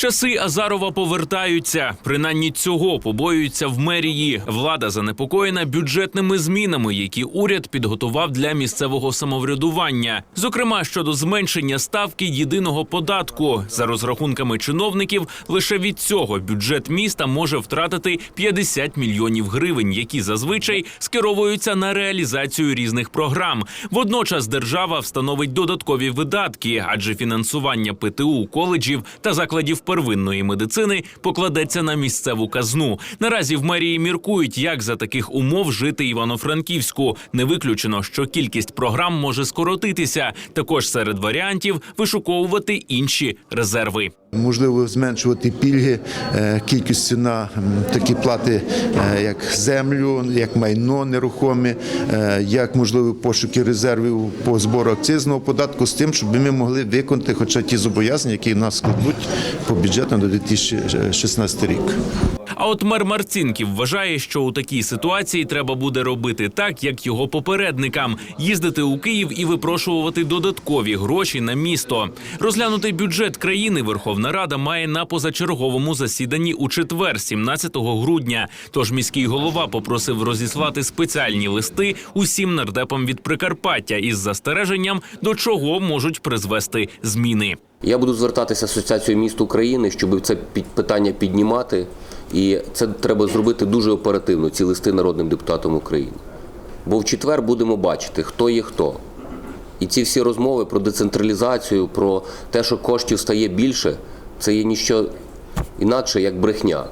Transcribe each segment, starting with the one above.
Часи Азарова повертаються. Принаймні цього побоюються в мерії. Влада занепокоєна бюджетними змінами, які уряд підготував для місцевого самоврядування. Зокрема, щодо зменшення ставки єдиного податку. За розрахунками чиновників, лише від цього бюджет міста може втратити 50 мільйонів гривень, які зазвичай скеровуються на реалізацію різних програм. Водночас держава встановить додаткові видатки, адже фінансування ПТУ, коледжів та закладів первинної медицини покладеться на місцеву казну. Наразі в мерії міркують, як за таких умов жити Івано-Франківську. Не виключено, що кількість програм може скоротитися. Також серед варіантів вишуковувати інші резерви. Можливо, зменшувати пільги е, кількістю на такі плати, е, як землю, як майно нерухоме, як можливо пошуки резервів по збору акцизного податку з тим, щоб ми могли виконати хоча ті зобов'язання, які нас складуть по бюджету на 2016 рік. А от мер Марцінків вважає, що у такій ситуації треба буде робити так, як його попередникам: їздити у Київ і випрошувати додаткові гроші на місто. Розглянути бюджет країни Верховна Рада має на позачерговому засіданні у четвер, 17 грудня. Тож міський голова попросив розіслати спеціальні листи усім нардепам від Прикарпаття із застереженням, до чого можуть призвести зміни. Я буду звертатися в Асоціацію міст України, щоб це питання піднімати. І це треба зробити дуже оперативно, ці листи народним депутатам України. Бо в четвер будемо бачити, хто є хто. І ці всі розмови про децентралізацію, про те, що коштів стає більше, це є ніщо інакше, як брехня.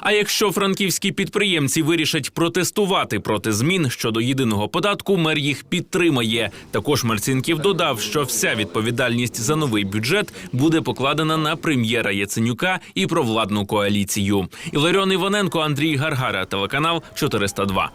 А якщо франківські підприємці вирішать протестувати проти змін щодо єдиного податку, мер їх підтримає. Також Марцінків додав, що вся відповідальність за новий бюджет буде покладена на прем'єра Яценюка і провладну коаліцію. Іларіон Іваненко, Андрій Гаргара, телеканал 402.